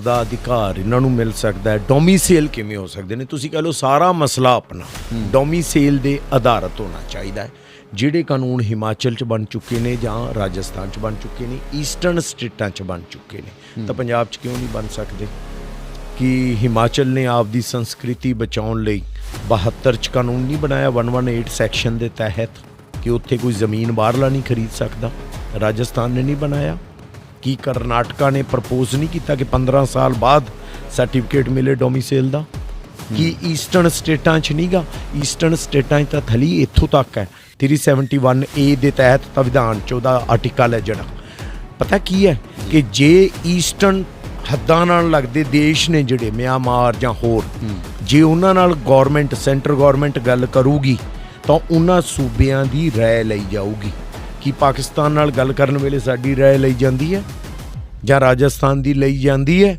Vote ਦਾ ਅਧਿਕਾਰ ਇਹਨਾਂ ਨੂੰ ਮਿਲ ਸਕਦਾ ਹੈ। ਡੋਮਿਸਾਈਲ ਕਿਵੇਂ ਹੋ ਸਕਦੇ ਨੇ? ਤੁਸੀਂ ਕਹ ਲਓ ਸਾਰਾ ਮਸਲਾ ਆਪਣਾ ਡੋਮਿਸਾਈਲ ਦੇ ਆਧਾਰਿਤ ਹੋਣਾ ਚਾਹੀਦਾ ਹੈ ਜਿਹੜੇ ਕਾਨੂੰਨ ਹਿਮਾਚਲ 'ਚ ਬਣ ਚੁੱਕੇ ਨੇ ਜਾਂ ਰਾਜਸਥਾਨ 'ਚ ਬਣ ਚੁੱਕੇ ਨੇ ਈਸਟਰਨ ਸਟੇਟਾਂ 'ਚ ਬਣ ਚੁੱਕੇ ਨੇ। ਤਾਂ ਪੰਜਾਬ 'ਚ ਕਿਉਂ ਨਹੀਂ ਬਣ ਸਕਦੇ? ਕਿ ਹਿਮਾਚਲ ਨੇ ਆਪਦੀ ਸੰਸਕ੍ਰਿਤੀ ਬਚਾਉਣ ਲਈ 72 ਚ ਕਾਨੂੰਨ ਨਹੀਂ ਬਣਾਇਆ 118 ਸੈਕਸ਼ਨ ਦੇ ਤਹਿਤ ਕਿ ਉੱਥੇ ਕੋਈ ਜ਼ਮੀਨ ਬਾਹਰਲਾ ਨਹੀਂ ਖਰੀਦ ਸਕਦਾ ਰਾਜਸਥਾਨ ਨੇ ਨਹੀਂ ਬਣਾਇਆ। ਕੀ ਕਰਨਾਟਕਾ ਨੇ ਪ੍ਰਪੋਜ਼ ਨਹੀਂ ਕੀਤਾ ਕਿ 15 ਸਾਲ ਬਾਅਦ ਸਰਟੀਫਿਕੇਟ ਮਿਲੇ ਡੋਮਿਸਾਈਲ ਦਾ? ਕੀ ਈਸਟਰਨ ਸਟੇਟਾਂ 'ਚ ਨਹੀਂਗਾ ਈਸਟਰਨ ਸਟੇਟਾਂ 'ਚ ਤਾਂ ਥਲੀ ਇੱਥੋਂ ਤੱਕ ਹੈ। 371 ਏ ਦੇ ਤਹਿਤ ਤਾਂ ਵਿਧਾਨ 'ਚ ਉਹਦਾ ਆਰਟੀਕਲ ਹੈ ਜਿਹੜਾ। ਪਤਾ ਕੀ ਹੈ ਕਿ ਜੇ ਈਸਟਰਨ ਹੱਦਾਂ ਨਾਲ ਲੱਗਦੇ ਦੇਸ਼ ਨੇ ਜਿਹੜੇ ਮਿਆਂਮਾਰ ਜਾਂ ਹੋਰ ਜੇ ਉਹਨਾਂ ਨਾਲ ਗਵਰਨਮੈਂਟ ਸੈਂਟਰ ਗਵਰਨਮੈਂਟ ਗੱਲ ਕਰੂਗੀ ਤਾਂ ਉਹਨਾਂ ਸੂਬਿਆਂ ਦੀ ਰਾਏ ਲਈ ਜਾਊਗੀ। ਕੀ ਪਾਕਿਸਤਾਨ ਨਾਲ ਗੱਲ ਕਰਨ ਵੇਲੇ ਸਾਡੀ ਰਾਏ ਲਈ ਜਾਂਦੀ ਹੈ ਜਾਂ ਰਾਜਸਥਾਨ ਦੀ ਲਈ ਜਾਂਦੀ ਹੈ।